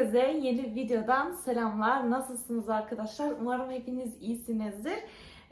Herkese yeni videodan selamlar. Nasılsınız arkadaşlar? Umarım hepiniz iyisinizdir.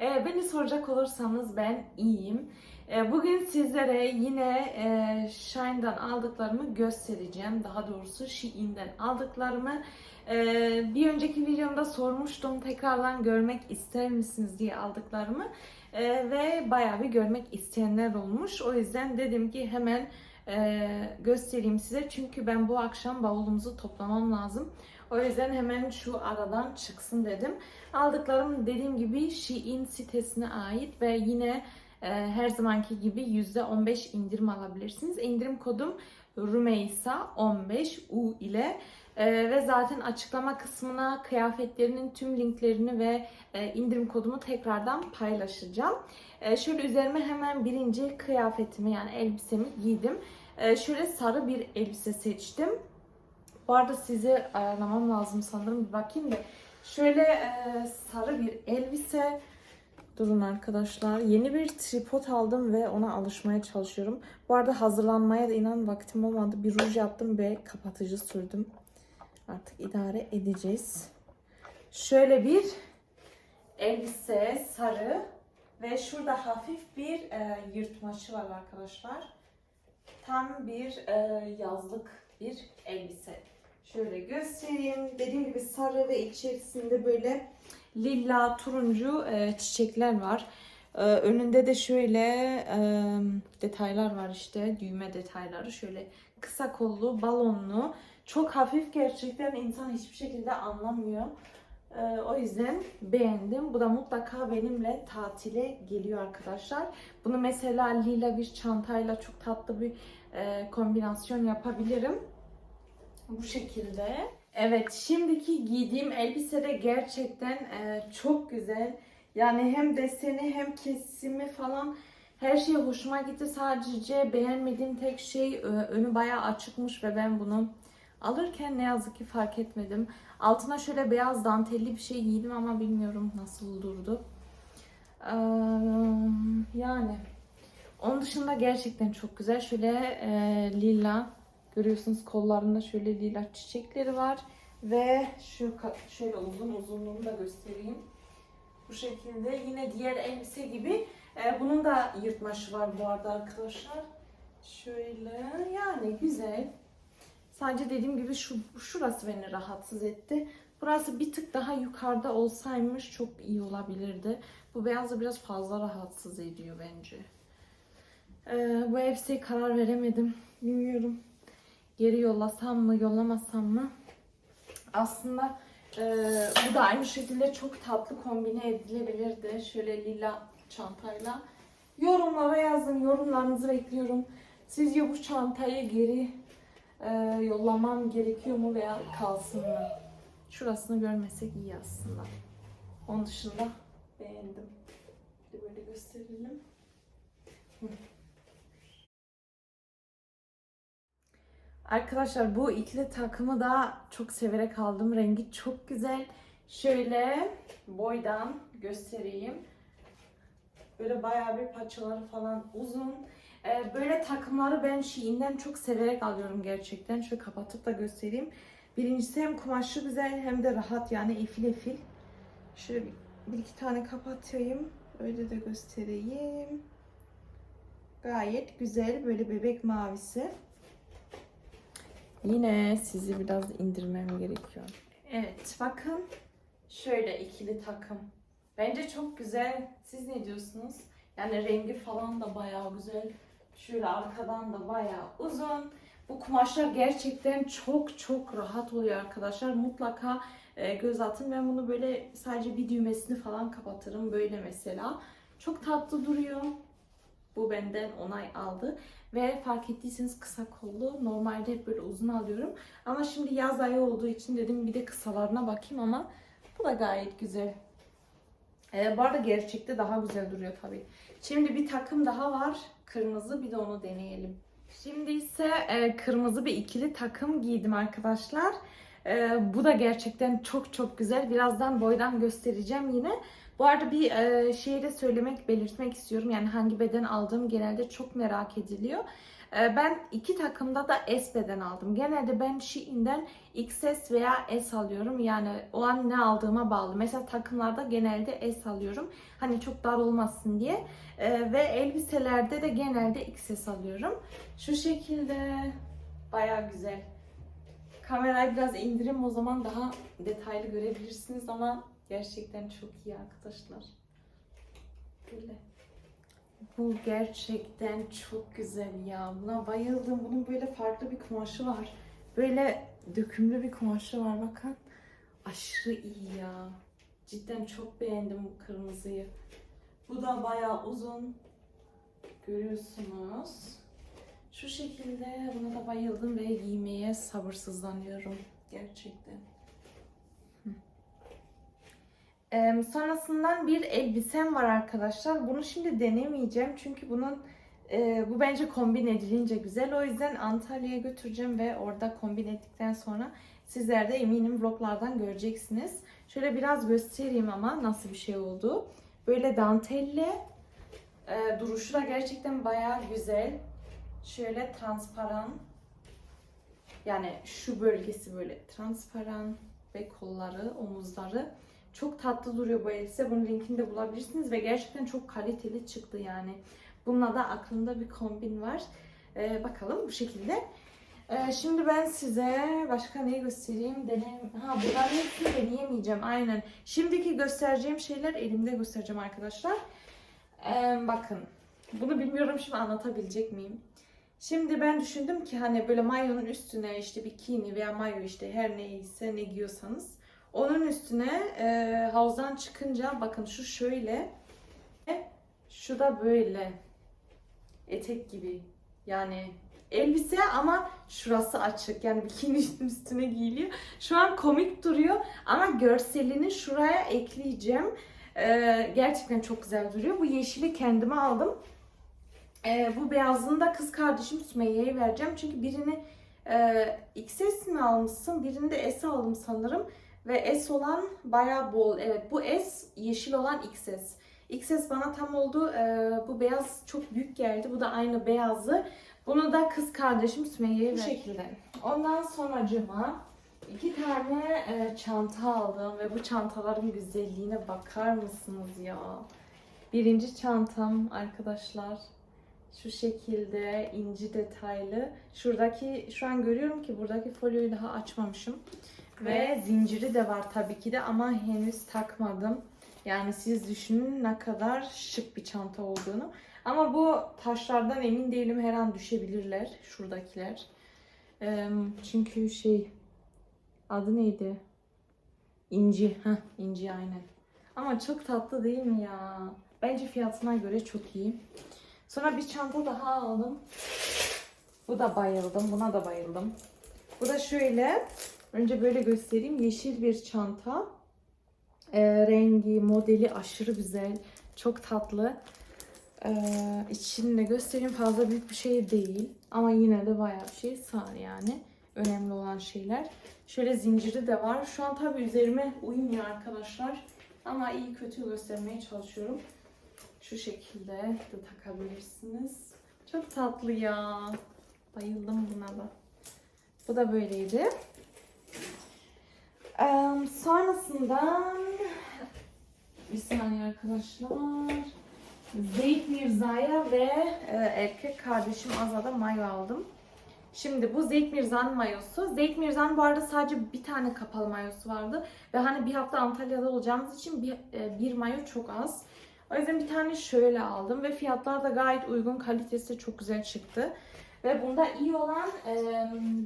Ee, beni soracak olursanız ben iyiyim. Ee, bugün sizlere yine e, Shine'dan aldıklarımı göstereceğim. Daha doğrusu Shein'den aldıklarımı. Ee, bir önceki videomda sormuştum tekrardan görmek ister misiniz diye aldıklarımı. Ee, ve bayağı bir görmek isteyenler olmuş. O yüzden dedim ki hemen e, göstereyim size. Çünkü ben bu akşam bavulumuzu toplamam lazım. O yüzden hemen şu aradan çıksın dedim. Aldıklarım dediğim gibi Shein sitesine ait ve yine e, her zamanki gibi %15 indirim alabilirsiniz. İndirim kodum Rumeysa 15 U ile e, ve zaten açıklama kısmına kıyafetlerinin tüm linklerini ve e, indirim kodumu tekrardan paylaşacağım. E, şöyle üzerime hemen birinci kıyafetimi yani elbisemi giydim. E, şöyle sarı bir elbise seçtim. Bu arada size ayarlamam lazım sanırım. Bir bakayım da. Şöyle e, sarı bir elbise. Durun arkadaşlar. Yeni bir tripod aldım ve ona alışmaya çalışıyorum. Bu arada hazırlanmaya da inan vaktim olmadı. Bir ruj yaptım ve kapatıcı sürdüm. Artık idare edeceğiz. Şöyle bir elbise sarı ve şurada hafif bir e, yırtmaçı var arkadaşlar. Tam bir e, yazlık bir elbise. Şöyle göstereyim. Dediğim gibi sarı ve içerisinde böyle lila, turuncu e, çiçekler var. E, önünde de şöyle e, detaylar var işte düğme detayları. Şöyle kısa kollu, balonlu. Çok hafif gerçekten insan hiçbir şekilde anlamıyor. E, o yüzden beğendim. Bu da mutlaka benimle tatile geliyor arkadaşlar. Bunu mesela lila bir çantayla çok tatlı bir e, kombinasyon yapabilirim. Bu şekilde. Evet, şimdiki giydiğim elbise de gerçekten e, çok güzel. Yani hem deseni hem kesimi falan her şey hoşuma gitti. Sadece beğenmediğim tek şey e, önü bayağı açıkmış ve ben bunu alırken ne yazık ki fark etmedim. Altına şöyle beyaz dantelli bir şey giydim ama bilmiyorum nasıl durdu. Ee, yani onun dışında gerçekten çok güzel. Şöyle e, lila görüyorsunuz kollarında şöyle lila çiçekleri var ve şu şöyle uzun uzunluğunu da göstereyim. Bu şekilde yine diğer elbise gibi e, bunun da yırtmaşı var bu arada arkadaşlar. Şöyle yani güzel. Sadece dediğim gibi şu şurası beni rahatsız etti. Burası bir tık daha yukarıda olsaymış çok iyi olabilirdi. Bu beyaz da biraz fazla rahatsız ediyor bence. Ee, bu elbiseye karar veremedim. Bilmiyorum. Geri yollasam mı, yollamasam mı? Aslında e, bu da aynı şekilde çok tatlı kombine edilebilirdi. Şöyle lila çantayla. Yorumlara yazın. Yorumlarınızı bekliyorum. Sizce bu çantayı geri e, yollamam gerekiyor mu veya kalsın mı? Şurasını görmesek iyi aslında. Onun dışında beğendim. Böyle gösterelim. Arkadaşlar bu ikili takımı da çok severek aldım. Rengi çok güzel. Şöyle boydan göstereyim. Böyle bayağı bir paçaları falan uzun. Ee, böyle takımları ben Shein'den çok severek alıyorum gerçekten. Şöyle kapatıp da göstereyim. Birincisi hem kumaşı güzel hem de rahat yani efil efil. Şöyle bir, bir iki tane kapatayım. Öyle de göstereyim. Gayet güzel böyle bebek mavisi. Yine sizi biraz indirmem gerekiyor. Evet bakın şöyle ikili takım. Bence çok güzel. Siz ne diyorsunuz? Yani rengi falan da bayağı güzel. Şöyle arkadan da bayağı uzun. Bu kumaşlar gerçekten çok çok rahat oluyor arkadaşlar. Mutlaka e, göz atın. Ben bunu böyle sadece bir düğmesini falan kapatırım. Böyle mesela. Çok tatlı duruyor. Bu benden onay aldı. Ve fark ettiyseniz kısa kollu. Normalde hep böyle uzun alıyorum. Ama şimdi yaz ayı olduğu için dedim bir de kısalarına bakayım ama bu da gayet güzel. Ee, bu arada gerçekte daha güzel duruyor tabii. Şimdi bir takım daha var. Kırmızı bir de onu deneyelim. Şimdi ise e, kırmızı bir ikili takım giydim arkadaşlar. E, bu da gerçekten çok çok güzel. Birazdan boydan göstereceğim yine. Bu arada bir e, şeyi de söylemek, belirtmek istiyorum. Yani hangi beden aldığım genelde çok merak ediliyor. Ee, ben iki takımda da S beden aldım. Genelde ben Shein'den XS veya S alıyorum. Yani o an ne aldığıma bağlı. Mesela takımlarda genelde S alıyorum. Hani çok dar olmasın diye. Ee, ve elbiselerde de genelde XS alıyorum. Şu şekilde baya güzel. Kamerayı biraz indirim o zaman daha detaylı görebilirsiniz ama gerçekten çok iyi arkadaşlar. Böyle. Bu gerçekten çok güzel ya. Buna bayıldım. Bunun böyle farklı bir kumaşı var. Böyle dökümlü bir kumaşı var bakın. Aşırı iyi ya. Cidden çok beğendim bu kırmızıyı. Bu da bayağı uzun. Görüyorsunuz. Şu şekilde buna da bayıldım ve giymeye sabırsızlanıyorum. Gerçekten. Ee, sonrasından bir elbisem var arkadaşlar. Bunu şimdi denemeyeceğim çünkü bunun e, bu bence kombin edilince güzel. O yüzden Antalya'ya götüreceğim ve orada kombin ettikten sonra sizler de eminim vloglardan göreceksiniz. Şöyle biraz göstereyim ama nasıl bir şey oldu. Böyle dantelli e, duruşu da gerçekten bayağı güzel. Şöyle transparan yani şu bölgesi böyle transparan ve kolları, omuzları çok tatlı duruyor bu elbise. Bunun linkini de bulabilirsiniz ve gerçekten çok kaliteli çıktı yani. Bununla da aklımda bir kombin var. Ee, bakalım bu şekilde. Ee, şimdi ben size başka neyi göstereyim? Deneyim. Ha bunların hepsini deneyemeyeceğim. Aynen. Şimdiki göstereceğim şeyler elimde göstereceğim arkadaşlar. Ee, bakın. Bunu bilmiyorum şimdi anlatabilecek miyim? Şimdi ben düşündüm ki hani böyle mayonun üstüne işte bikini veya mayo işte her neyse ne giyiyorsanız onun üstüne e, havuzdan çıkınca bakın şu şöyle şu da böyle etek gibi yani elbise ama şurası açık yani bikini üstüne giyiliyor. Şu an komik duruyor ama görselini şuraya ekleyeceğim. Ee, gerçekten çok güzel duruyor. Bu yeşili kendime aldım. Ee, bu beyazını da kız kardeşim Sümeyye'ye vereceğim. Çünkü birini e, XS mi almışsın? Birini de S aldım sanırım. Ve S olan bayağı bol. Evet bu S yeşil olan XS. XS bana tam oldu. Ee, bu beyaz çok büyük geldi. Bu da aynı beyazı. Bunu da kız kardeşim Sümeyye'ye Bu şekilde. Ondan sonracıma iki tane e, çanta aldım ve bu çantaların güzelliğine bakar mısınız ya? Birinci çantam arkadaşlar şu şekilde inci detaylı. Şuradaki şu an görüyorum ki buradaki folyoyu daha açmamışım. Ve zinciri de var tabii ki de ama henüz takmadım. Yani siz düşünün ne kadar şık bir çanta olduğunu. Ama bu taşlardan emin değilim her an düşebilirler şuradakiler. Çünkü şey adı neydi? İnci. Heh, inci aynen. Ama çok tatlı değil mi ya? Bence fiyatına göre çok iyi. Sonra bir çanta daha aldım. Bu da bayıldım. Buna da bayıldım. Bu da şöyle. Önce böyle göstereyim. Yeşil bir çanta. Ee, rengi, modeli aşırı güzel. Çok tatlı. Ee, içini de göstereyim. Fazla büyük bir şey değil. Ama yine de bayağı bir şey sığar yani. Önemli olan şeyler. Şöyle zinciri de var. Şu an tabii üzerime uymuyor arkadaşlar. Ama iyi kötü göstermeye çalışıyorum. Şu şekilde de takabilirsiniz. Çok tatlı ya. Bayıldım buna da. Bu da böyleydi. Eee, sonrasında bir saniye arkadaşlar. Zeyt Mirza'ya ve e, erkek kardeşim Azad'a mayo aldım. Şimdi bu Zeyt Mirza'nın mayosu. Zeyt Mirza'nın bu arada sadece bir tane kapalı mayosu vardı. Ve hani bir hafta Antalya'da olacağımız için bir, e, bir mayo çok az. O yüzden bir tane şöyle aldım ve fiyatlar da gayet uygun. Kalitesi çok güzel çıktı. Ve bunda iyi olan e,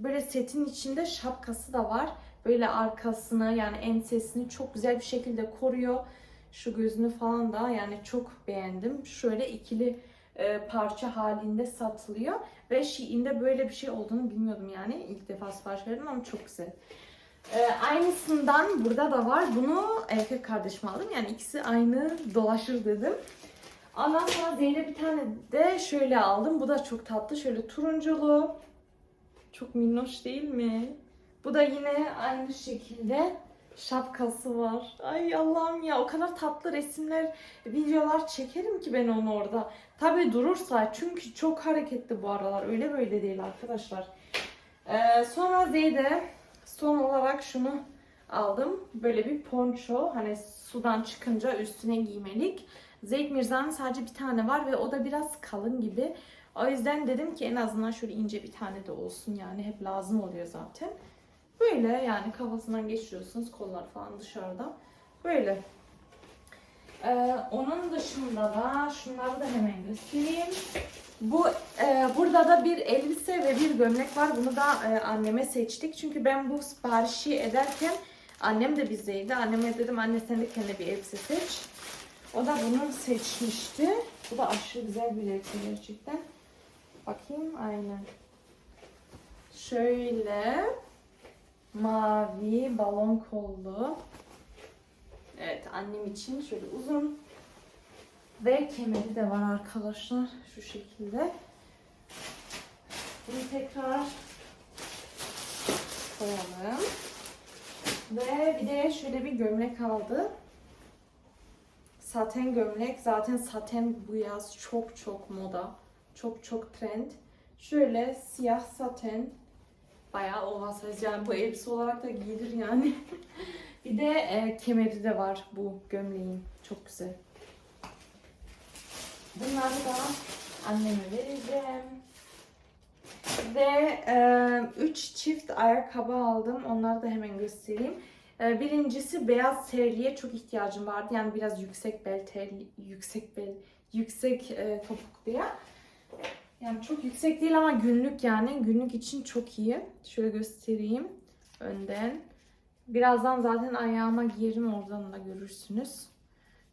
böyle setin içinde şapkası da var. Böyle arkasını yani ensesini çok güzel bir şekilde koruyor. Şu gözünü falan da yani çok beğendim. Şöyle ikili e, parça halinde satılıyor. Ve Shein'de böyle bir şey olduğunu bilmiyordum yani. İlk defa sipariş verdim ama çok güzel. E, aynısından burada da var. Bunu erkek kardeşime aldım. Yani ikisi aynı dolaşır dedim. Ondan sonra Zeynep bir tane de şöyle aldım. Bu da çok tatlı. Şöyle turunculu. Çok minnoş değil mi? Bu da yine aynı şekilde şapkası var. Ay Allah'ım ya o kadar tatlı resimler, videolar çekerim ki ben onu orada. Tabi durursa çünkü çok hareketli bu aralar. Öyle böyle değil arkadaşlar. Ee, sonra Zeyde son olarak şunu aldım. Böyle bir ponço. Hani sudan çıkınca üstüne giymelik. Zeyd Mirza'nın sadece bir tane var ve o da biraz kalın gibi. O yüzden dedim ki en azından şöyle ince bir tane de olsun yani hep lazım oluyor zaten. Böyle yani kafasından geçiriyorsunuz kollar falan dışarıda. Böyle. Ee, onun dışında da şunları da hemen göstereyim. Bu e, burada da bir elbise ve bir gömlek var. Bunu da e, anneme seçtik. Çünkü ben bu siparişi ederken annem de bizdeydi. Anneme dedim anne sen de kendine bir elbise seç. O da bunu seçmişti. Bu da aşırı güzel bir elbise gerçekten. Bakayım aynen. Şöyle mavi balon kollu. Evet annem için şöyle uzun ve kemeri de var arkadaşlar şu şekilde. Bunu tekrar koyalım. Ve bir de şöyle bir gömlek aldı. Saten gömlek. Zaten saten bu yaz çok çok moda. Çok çok trend. Şöyle siyah saten. Bayağı oversize yani bu elbise olarak da giyilir yani. bir de e, kemeri de var bu gömleğin. Çok güzel. Bunları da anneme vereceğim. Ve 3 çift ayakkabı aldım. Onları da hemen göstereyim. E, birincisi beyaz terliğe çok ihtiyacım vardı. Yani biraz yüksek bel terli, yüksek bel, yüksek e, topukluya. Yani çok yüksek değil ama günlük yani. Günlük için çok iyi. Şöyle göstereyim önden. Birazdan zaten ayağıma giyerim oradan da görürsünüz.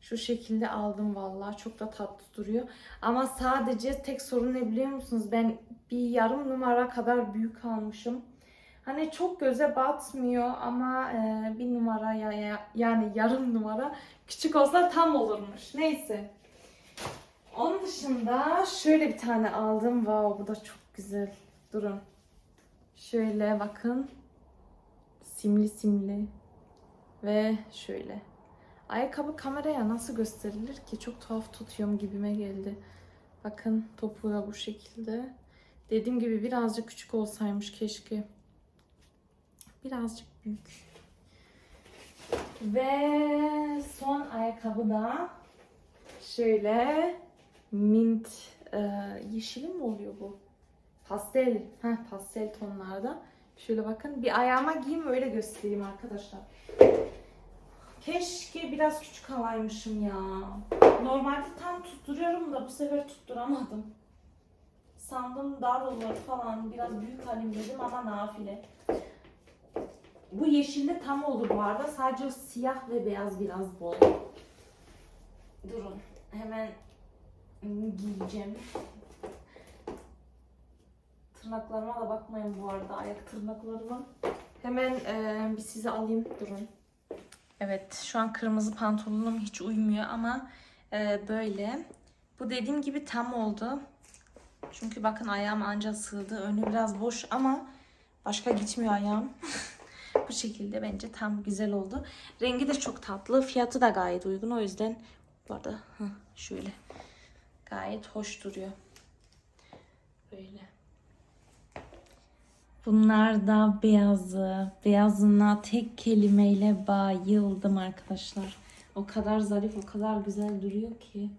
Şu şekilde aldım vallahi çok da tatlı duruyor. Ama sadece tek sorun ne biliyor musunuz? Ben bir yarım numara kadar büyük almışım. Hani çok göze batmıyor ama e, bir numara ya, ya, yani yarım numara küçük olsa tam olurmuş. Neyse. Onun dışında şöyle bir tane aldım. Wow bu da çok güzel. Durun. Şöyle bakın. Simli simli. Ve şöyle. Ayakkabı kameraya nasıl gösterilir ki? Çok tuhaf tutuyorum gibime geldi. Bakın topuğu bu şekilde. Dediğim gibi birazcık küçük olsaymış keşke. Birazcık büyük. Ve son ayakkabı da şöyle mint e, yeşili mi oluyor bu? Pastel. Heh, pastel tonlarda. Şöyle bakın. Bir ayağıma giyeyim öyle göstereyim arkadaşlar. Keşke biraz küçük alaymışım ya. Normalde tam tutturuyorum da bu sefer tutturamadım. Sandım dar olur falan biraz büyük alayım dedim ama nafile. Bu yeşilli tam olur bu arada. Sadece siyah ve beyaz biraz bol. Durun. Hemen giyeceğim. Tırnaklarıma da bakmayın bu arada. Ayak tırnaklarıma. Hemen e, bir size alayım. Durun. Evet şu an kırmızı pantolonum hiç uymuyor ama e, böyle. Bu dediğim gibi tam oldu. Çünkü bakın ayağım anca sığdı. Önü biraz boş ama başka gitmiyor ayağım. Bu şekilde bence tam güzel oldu. Rengi de çok tatlı. Fiyatı da gayet uygun. O yüzden bu arada şöyle gayet hoş duruyor. Böyle. Bunlar da beyazı. Beyazına tek kelimeyle bayıldım arkadaşlar. O kadar zarif, o kadar güzel duruyor ki.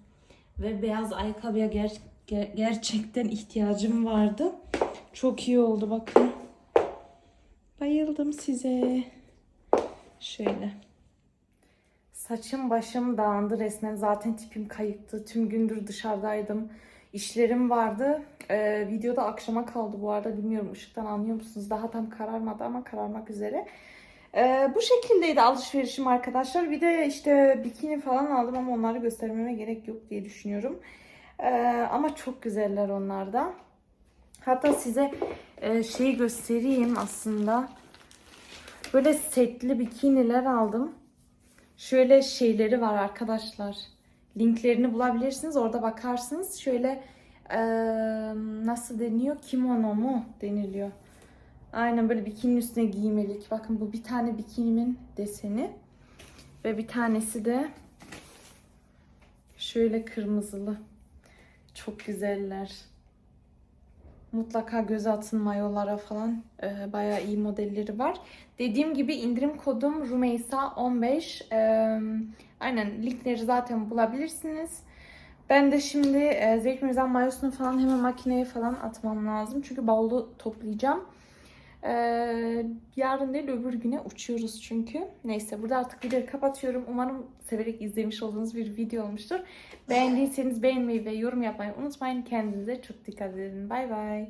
Ve beyaz ayakkabıya ger ger gerçekten ihtiyacım vardı. Çok iyi oldu bakın. Bayıldım size. Şöyle. Saçım başım dağındı resmen. Zaten tipim kayıktı. Tüm gündür dışarıdaydım. İşlerim vardı. Ee, videoda akşama kaldı bu arada. Bilmiyorum ışıktan anlıyor musunuz? Daha tam kararmadı ama kararmak üzere. Ee, bu şekildeydi alışverişim arkadaşlar. Bir de işte bikini falan aldım ama onları göstermeme gerek yok diye düşünüyorum. Ee, ama çok güzeller onlar da. Hatta size e, şeyi göstereyim aslında. Böyle setli bikiniler aldım. Şöyle şeyleri var arkadaşlar. Linklerini bulabilirsiniz. Orada bakarsınız. Şöyle e, nasıl deniyor? Kimono mu deniliyor? Aynen böyle bikininin üstüne giymelik. Bakın bu bir tane bikinimin deseni. Ve bir tanesi de şöyle kırmızılı. Çok güzeller. Mutlaka göz atın mayolara falan. Ee, bayağı iyi modelleri var. Dediğim gibi indirim kodum Rumeysa15. Ee, aynen linkleri zaten bulabilirsiniz. Ben de şimdi e, Zevk Mirzan mayosunu falan hemen makineye falan atmam lazım. Çünkü bavulu toplayacağım. Ee, yarın değil öbür güne uçuyoruz çünkü. Neyse burada artık videoyu kapatıyorum. Umarım severek izlemiş olduğunuz bir video olmuştur. Beğendiyseniz beğenmeyi ve yorum yapmayı unutmayın. Kendinize çok dikkat edin. Bay bay.